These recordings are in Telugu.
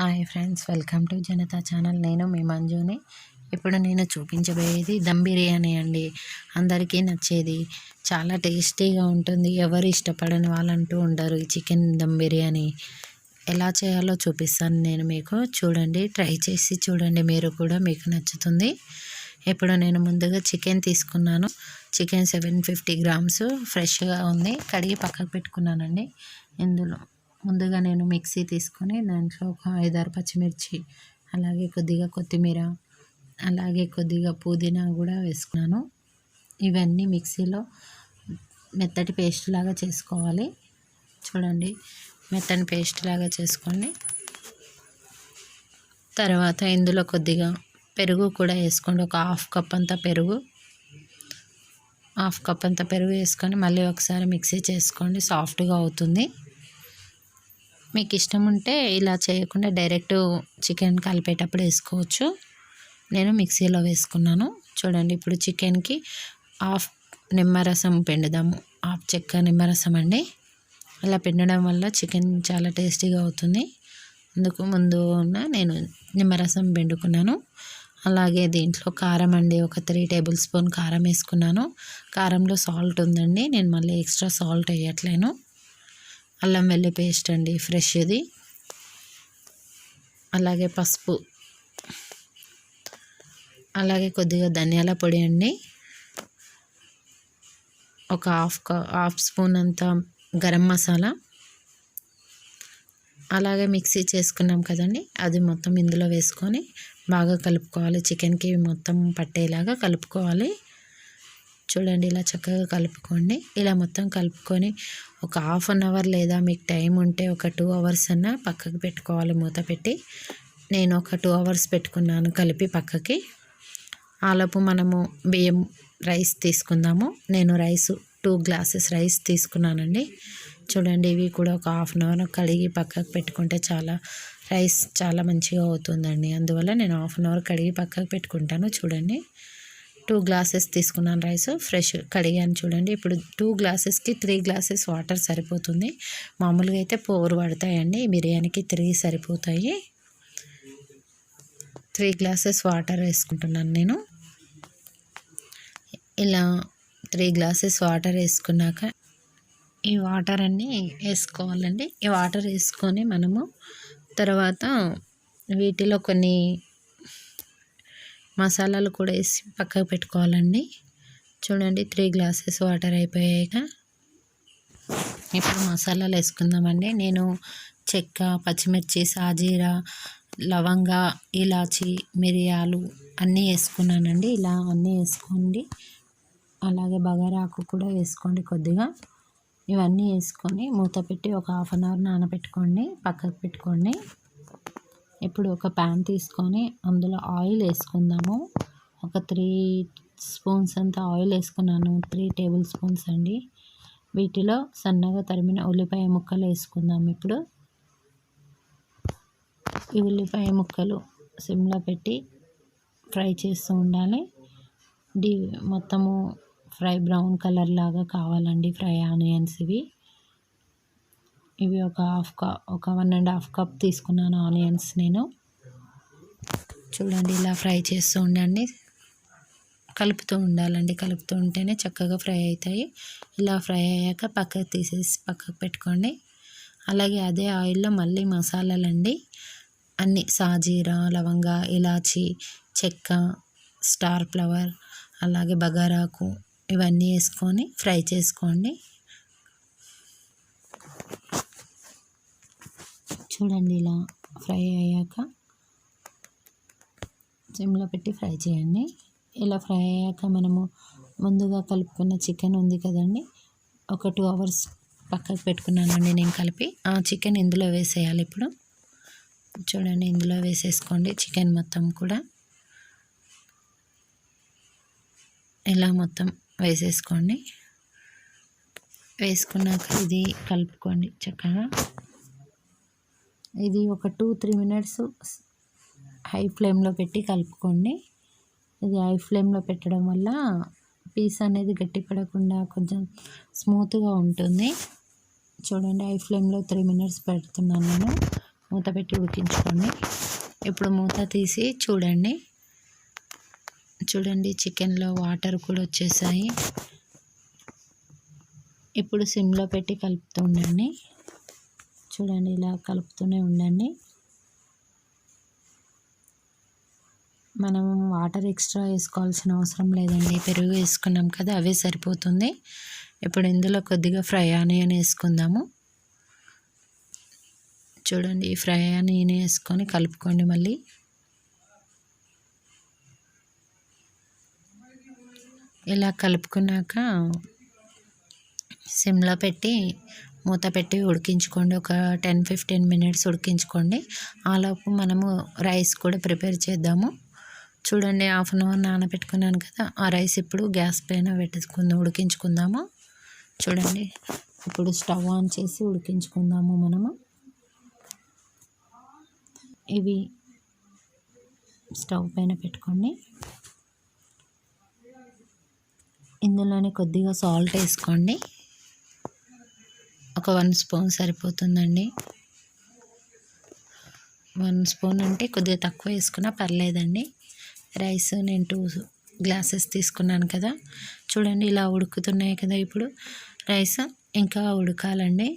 Hi friends welcome to Janata channel. నేను మీ మంజుని. ఇప్పుడు నేను చూపించబోయేది దమ్ బిర్యానీ అండి. అందరికీ నచ్చేది. చాలా టేస్టీగా ఉంటుంది. ఎవరు ఇష్టపడని వాళ్ళంటూ ఉండరు ఈ చికెన్ దమ్ బిర్యానీ ఎలా చేయాలో చూపిస్తాను నేను మీకు. చూడండి ట్రై చేసి చూడండి. మీరు కూడా మీకు నచ్చుతుంది. ఇప్పుడు నేను ముందుగా చికెన్ తీసుకున్నాను. చికెన్ సెవెన్ ఫిఫ్టీ గ్రామ్స్ ఫ్రెష్గా ఉంది. కడిగి పక్కకు పెట్టుకున్నానండి. ఇందులో ముందుగా నేను మిక్సీ తీసుకొని దాంట్లో ఒక ఐదారు పచ్చిమిర్చి అలాగే కొద్దిగా కొత్తిమీర అలాగే కొద్దిగా పుదీనా కూడా వేసుకున్నాను. ఇవన్నీ మిక్సీలో మెత్తటి పేస్ట్ లాగా చేసుకోవాలి. చూడండి మెత్తని పేస్ట్ లాగా చేసుకోండి తర్వాత ఇందులో కొద్దిగా పెరుగు కూడా వేసుకోండి. ఒక హాఫ్ కప్ అంతా పెరుగు హాఫ్ కప్ అంతా పెరుగు వేసుకొని మళ్ళీ ఒకసారి మిక్సీ చేసుకోండి. సాఫ్ట్గా అవుతుంది. మీకు ఇష్టం ఉంటే ఇలా చేయకుండా డైరెక్ట్ చికెన్ కలిపేటప్పుడు వేసుకోవచ్చు. నేను మిక్సీలో వేసుకున్నాను. చూడండి ఇప్పుడు చికెన్కి హాఫ్ నిమ్మరసం పిండుదాము. హాఫ్ చెక్క నిమ్మరసం అండి. అలా పిండడం వల్ల చికెన్ చాలా టేస్టీగా అవుతుంది. అందుకు ముందు నేను నిమ్మరసం పిండుకున్నాను. అలాగే దీంట్లో కారం అండి. ఒక త్రీ టేబుల్ స్పూన్ కారం వేసుకున్నాను. కారంలో సాల్ట్ ఉందండి. నేను మళ్ళీ ఎక్స్ట్రా సాల్ట్ వేయట్లేను. అల్లం వెల్లి పేస్ట్ అండి ఫ్రెష్ది. అలాగే పసుపు. అలాగే కొద్దిగా ధనియాల పొడి అండి. ఒక హాఫ్ హాఫ్ స్పూన్ అంత గరం మసాలా. అలాగే మిక్సీ చేసుకున్నాం కదండి అది మొత్తం ఇందులో వేసుకొని బాగా కలుపుకోవాలి. చికెన్కి మొత్తం పట్టేలాగా కలుపుకోవాలి. చూడండి ఇలా చక్కగా కలుపుకోండి. ఇలా మొత్తం కలుపుకొని ఒక హాఫ్ అన్ అవర్ లేదా మీకు టైం ఉంటే ఒక టూ అవర్స్ అన్నా పక్కకి పెట్టుకోవాలి మూత పెట్టి. నేను ఒక టూ అవర్స్ పెట్టుకున్నాను కలిపి పక్కకి. ఆలోపు మనము బియ్యం రైస్ తీసుకుందాము. నేను రైస్ టూ గ్లాసెస్ రైస్ తీసుకున్నానండి. చూడండి ఇవి కూడా ఒక హాఫ్ అన్ అవర్ కడిగి పక్కకు పెట్టుకుంటే చాలా రైస్ చాలా మంచిగా అవుతుందండి. అందువల్ల నేను హాఫ్ అన్ అవర్ కడిగి పక్కకు పెట్టుకుంటాను. చూడండి. టూ గ్లాసెస్ తీసుకున్నాను రైస్. ఫ్రెష్ కడిగాను చూడండి. ఇప్పుడు టూ గ్లాసెస్కి త్రీ గ్లాసెస్ వాటర్ సరిపోతుంది. మామూలుగా అయితే ఫోర్ పడతాయండి. బిర్యానీకి త్రీ సరిపోతాయి. త్రీ గ్లాసెస్ వాటర్ వేసుకుంటున్నాను నేను. ఇలా త్రీ గ్లాసెస్ వాటర్ వేసుకున్నాక ఈ వాటర్ అన్నీ వేసుకోవాలండి. ఈ వాటర్ వేసుకొని మనము తర్వాత వీటిలో కొన్ని మసాలాలు కూడా వేసి పక్కకు పెట్టుకోవాలండి. చూడండి త్రీ గ్లాసెస్ వాటర్ అయిపోయాక ఇప్పుడు మసాలాలు వేసుకుందామండి. నేను చెక్క పచ్చిమిర్చి సాజీరా లవంగ ఇలాచి మిరియాలు అన్నీ వేసుకున్నానండి. ఇలా అన్నీ వేసుకోండి. అలాగే బగారాకు కూడా వేసుకోండి కొద్దిగా. ఇవన్నీ వేసుకొని మూత పెట్టి ఒక హాఫ్ అన్ అవర్ నానబెట్టుకోండి. పక్కకు పెట్టుకోండి. ఇప్పుడు ఒక ప్యాన్ తీసుకొని అందులో ఆయిల్ వేసుకుందాము. ఒక త్రీ స్పూన్స్ అంత ఆయిల్ వేసుకున్నాను. త్రీ టేబుల్ స్పూన్స్ అండి. వీటిలో సన్నగా తరిమిన ఉల్లిపాయ ముక్కలు వేసుకుందాం ఇప్పుడు. ఈ ఉల్లిపాయ ముక్కలు సిమ్లో పెట్టి ఫ్రై చేస్తూ ఉండాలి. డి మొత్తము ఫ్రై బ్రౌన్ కలర్ లాగా కావాలండి ఫ్రై ఆనియన్స్ ఇవి. ఇవి ఒక హాఫ్ కప్ ఒక వన్ అండ్ హాఫ్ కప్ తీసుకున్నాను ఆనియన్స్ నేను. చూడండి ఇలా ఫ్రై చేస్తూ ఉండండి. కలుపుతూ ఉండాలండి. కలుపుతూ ఉంటేనే చక్కగా ఫ్రై అవుతాయి. ఇలా ఫ్రై అయ్యాక పక్కకు తీసేసి పక్కకు పెట్టుకోండి. అలాగే అదే ఆయిల్లో మళ్ళీ మసాలాలండి. అన్ని సాజీరా లవంగ ఇలాచి చెక్క స్టార్ ఫ్లవర్ అలాగే బగారాకు ఇవన్నీ వేసుకొని ఫ్రై చేసుకోండి. చూడండి ఇలా ఫ్రై అయ్యాక సిమ్లో పెట్టి ఫ్రై చేయండి. ఇలా ఫ్రై అయ్యాక మనము ముందుగా కలుపుకున్న చికెన్ ఉంది కదండి ఒక టూ అవర్స్ పక్కకు పెట్టుకున్నానండి నేను కలిపి. ఆ చికెన్ ఇందులో వేసేయాలి ఇప్పుడు. చూడండి ఇందులో వేసేసుకోండి చికెన్ మొత్తం కూడా. ఇలా మొత్తం వేసేసుకోండి. వేసుకున్నాక ఇది కలుపుకోండి చక్కగా. ఇది ఒక టూ త్రీ మినిట్స్ హై ఫ్లేమ్లో పెట్టి కలుపుకోండి. ఇది హై ఫ్లేమ్లో పెట్టడం వల్ల పీస్ అనేది గట్టిపడకుండా కొంచెం స్మూత్గా ఉంటుంది. చూడండి హై ఫ్లేమ్లో త్రీ మినిట్స్ పెడుతున్నాను నేను. మూత పెట్టి ఉడికించుకోండి. ఇప్పుడు మూత తీసి చూడండి. చూడండి చికెన్లో వాటర్ కూడా వచ్చేసాయి. ఇప్పుడు సిమ్లో పెట్టి కలుపుతూ ఉండండి. చూడండి ఇలా కలుపుతూనే ఉండండి. మనం వాటర్ ఎక్స్ట్రా వేసుకోవాల్సిన అవసరం లేదండి. పెరుగు వేసుకున్నాం కదా అవే సరిపోతుంది. ఇప్పుడు ఇందులో కొద్దిగా ఫ్రై ఆనియన్ వేసుకుందాము. చూడండి ఈ ఫ్రై ఆనియన్ వేసుకొని కలుపుకోండి మళ్ళీ. ఇలా కలుపుకున్నాక సిమ్లో పెట్టి మూత పెట్టి ఉడికించుకోండి. ఒక టెన్ ఫిఫ్టీన్ మినిట్స్ ఉడికించుకోండి. ఆలోపు మనము రైస్ కూడా ప్రిపేర్ చేద్దాము. చూడండి హాఫ్ అన్ అవర్ నానబెట్టుకున్నాను కదా ఆ రైస్ ఇప్పుడు గ్యాస్ పైన పెట్టుకుందాం ఉడికించుకుందాము. చూడండి ఇప్పుడు స్టవ్ ఆన్ చేసి ఉడికించుకుందాము మనము. ఇవి స్టవ్ పైన పెట్టుకోండి. ఇందులోనే కొద్దిగా సాల్ట్ వేసుకోండి. ఒక వన్ స్పూన్ సరిపోతుందండి. వన్ స్పూన్ అంటే కొద్దిగా తక్కువ వేసుకున్నా పర్లేదండి. రైస్ నేను టూ గ్లాసెస్ తీసుకున్నాను కదా. చూడండి ఇలా ఉడుకుతున్నాయి కదా ఇప్పుడు. రైస్ ఇంకా ఉడకాలండి.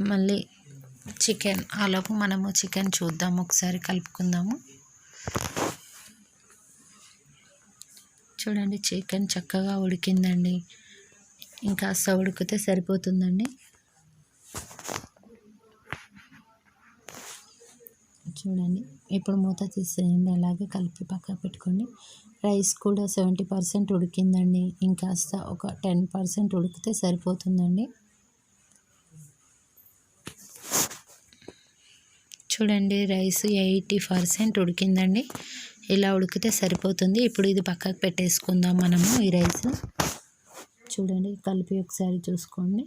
మళ్ళీ చికెన్ ఆలోపు మనము చికెన్ చూద్దాం ఒకసారి కలుపుకుందాము. చూడండి చికెన్ చక్కగా ఉడికిందండి. ఇంకా ఉడికితే సరిపోతుందండి. చూడండి ఇప్పుడు మూత తీసేయండి అలాగే కలిపి పక్కన పెట్టుకోండి. రైస్ కూడా సెవెంటీ పర్సెంట్ ఉడికిందండి. ఇంకాస్త ఒక టెన్ పర్సెంట్ ఉడికితే సరిపోతుందండి. చూడండి రైస్ ఎయిటీ పర్సెంట్ ఉడికిందండి. ఇలా ఉడికితే సరిపోతుంది. ఇప్పుడు ఇది పక్కకు పెట్టేసుకుందాం మనము ఈ రైస్. చూడండి కలిపి ఒకసారి చూసుకోండి.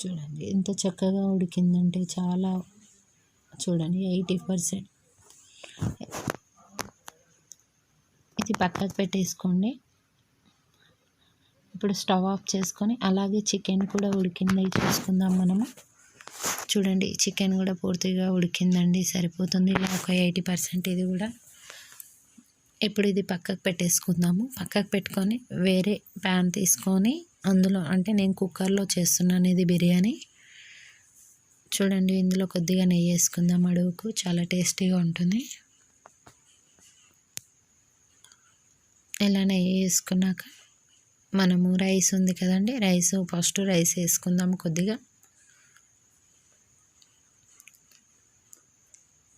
చూడండి ఎంత చక్కగా ఉడికిందంటే చాలా చూడండి ఎయిటీ పర్సెంట్. ఇది పక్కకు పెట్టేసుకోండి. ఇప్పుడు స్టవ్ ఆఫ్ చేసుకొని అలాగే చికెన్ కూడా ఉడికింది చూసుకుందాం మనము. చూడండి చికెన్ కూడా పూర్తిగా ఉడికిందండి సరిపోతుంది. ఇలా ఒక ఎయిటీ పర్సెంట్ ఇది కూడా ఇప్పుడు ఇది పక్కకు పెట్టేసుకుందాము. పక్కకు పెట్టుకొని వేరే ప్యాన్ తీసుకొని అందులో అంటే నేను కుక్కర్లో చేస్తున్నాను ఇది బిర్యానీ. చూడండి ఇందులో కొద్దిగా నెయ్యి వేసుకుందాం అడుగుకు. చాలా టేస్టీగా ఉంటుంది. ఇలా నెయ్యి వేసుకున్నాక మనము రైస్ ఉంది కదండి రైస్ ఫస్ట్ రైస్ వేసుకుందాం కొద్దిగా.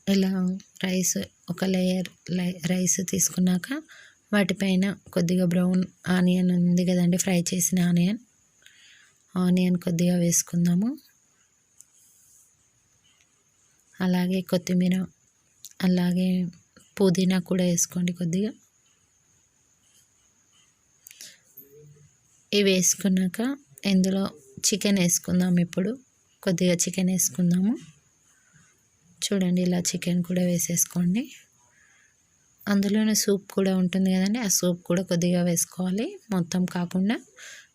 ఇలా రైస్ ఒక లేయర్ రైస్ తీసుకున్నాక వాటిపైన కొద్దిగా బ్రౌన్ ఆనియన్ ఉంది కదండి ఫ్రై చేసిన ఆనియన్. ఆనియన్ కొద్దిగా వేసుకుందాము. అలాగే కొత్తిమీర అలాగే పుదీనా కూడా వేసుకోండి కొద్దిగా. ఇవి వేసుకున్నాక ఇందులో చికెన్ వేసుకుందాం ఇప్పుడు. కొద్దిగా చికెన్ వేసుకుందాము. చూడండి ఇలా చికెన్ కూడా వేసేసుకోండి. అందులోనే సూప్ కూడా ఉంటుంది కదండి ఆ సూప్ కూడా కొద్దిగా వేసుకోవాలి. మొత్తం కాకుండా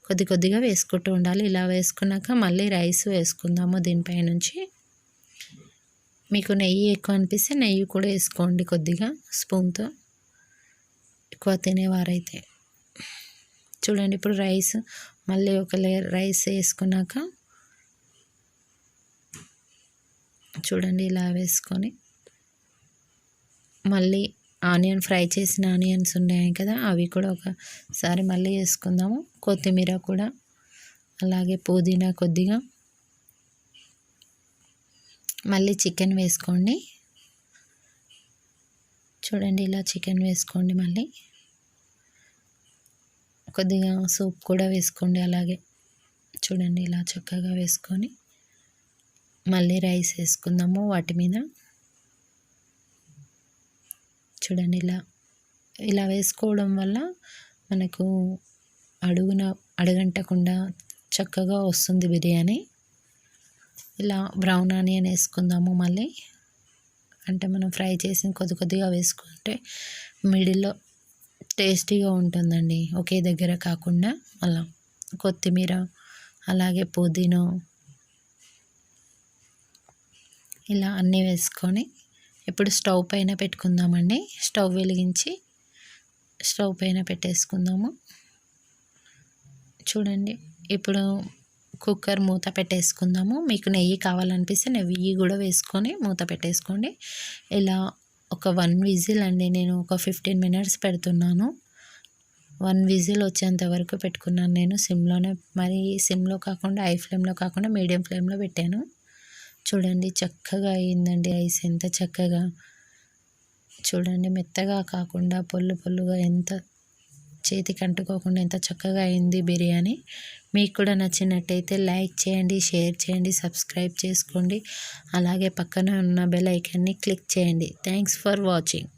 కొద్ది కొద్దిగా వేసుకుంటూ ఉండాలి. ఇలా వేసుకున్నాక మళ్ళీ రైస్ వేసుకుందాము దీనిపై నుంచి. మీకు నెయ్యి ఎక్కువ అనిపిస్తే నెయ్యి కూడా వేసుకోండి కొద్దిగా స్పూన్తో. ఎక్కువ తినేవారైతే. చూడండి ఇప్పుడు రైస్ మళ్ళీ ఒక లేయర్ రైస్ వేసుకున్నాక చూడండి ఇలా వేసుకొని. మళ్ళీ ఆనియన్ ఫ్రై చేసిన ఆనియన్స్ ఉన్నాయి కదా అవి కూడా ఒకసారి మళ్ళీ వేసుకుందాము. కొత్తిమీర కూడా అలాగే పుదీనా కొద్దిగా. మళ్ళీ చికెన్ వేసుకోండి. చూడండి ఇలా చికెన్ వేసుకోండి మళ్ళీ. కొద్దిగా సూప్ కూడా వేసుకోండి అలాగే. చూడండి ఇలా చక్కగా వేసుకొని. మళ్ళీ రైస్ వేసుకుందాము వాటి మీద. చూడండి ఇలా ఇలా వేసుకోవడం వల్ల మనకు అడుగున అడగంటకుండా చక్కగా వస్తుంది బిర్యానీ. ఇలా బ్రౌన్ ఆనియన్ వేసుకుందాము మళ్ళీ. అంటే మనం ఫ్రై చేసి కొద్ది కొద్దిగా వేసుకుంటే మిడిల్లో టేస్టీగా ఉంటుందండి ఒకే దగ్గర కాకుండా. అలా కొత్తిమీర అలాగే పుదీనా ఇలా అన్నీ వేసుకొని ఇప్పుడు స్టవ్ పైన పెట్టుకుందామండి. స్టవ్ వెలిగించి స్టవ్ పైన పెట్టేసుకుందాము. చూడండి ఇప్పుడు కుక్కర్ మూత పెట్టేసుకుందాము. మీకు నెయ్యి కావాలనిపిస్తే నెయ్యి కూడా వేసుకొని మూత పెట్టేసుకోండి. ఇలా ఒక వన్ విజిల్ అండి నేను ఒక ఫిఫ్టీన్ మినిట్స్ పెడుతున్నాను. వన్ విజిల్ వచ్చేంత వరకు పెట్టుకున్నాను నేను సిమ్లోనే. మరి సిమ్లో కాకుండా ఐ ఫ్లేమ్లో కాకుండా మీడియం ఫ్లేమ్లో పెట్టాను. చూడండి చక్కగా అయిందండి ఐస్ ఎంత చక్కగా. చూడండి మెత్తగా కాకుండా పొల్లు పొల్లుగా ఎంత చేతికి అంటుకోకుండా ఎంత చక్కగా అయింది బిర్యానీ. మీకు కూడా నచ్చినట్టయితే లైక్ చేయండి షేర్ చేయండి సబ్స్క్రైబ్ చేసుకోండి. అలాగే పక్కన ఉన్న బెల్ ఐకాన్ని క్లిక్ చేయండి. Thanks for watching.